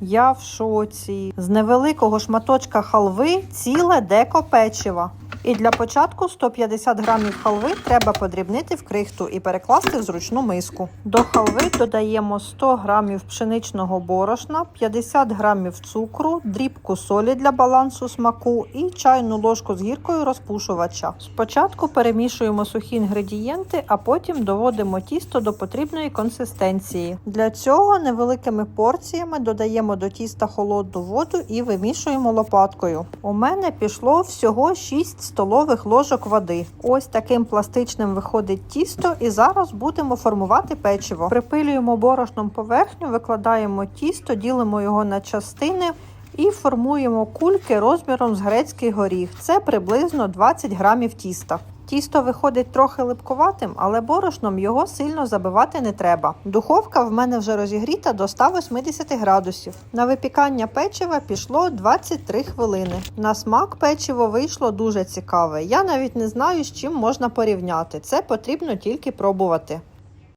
Я в шоці. З невеликого шматочка халви ціле деко печива. І для початку 150 грамів халви треба подрібнити в крихту і перекласти в зручну миску. До халви додаємо 100 грамів пшеничного борошна, 50 грамів цукру, дрібку солі для балансу смаку і чайну ложку з гіркою розпушувача. Спочатку перемішуємо сухі інгредієнти, а потім доводимо тісто до потрібної консистенції. Для цього невеликими порціями додаємо до тіста холодну воду і вимішуємо лопаткою. У мене пішло всього 6 столових ложок води. Ось таким пластичним виходить тісто, і зараз будемо формувати печиво. Припилюємо борошном поверхню, викладаємо тісто, ділимо його на частини. І формуємо кульки розміром з грецький горіх. Це приблизно 20 грамів тіста. Тісто виходить трохи липкуватим, але борошном його сильно забивати не треба. Духовка в мене вже розігріта до 180 градусів. На випікання печива пішло 23 хвилини. На смак печиво вийшло дуже цікаве. Я навіть не знаю, з чим можна порівняти. Це потрібно тільки пробувати.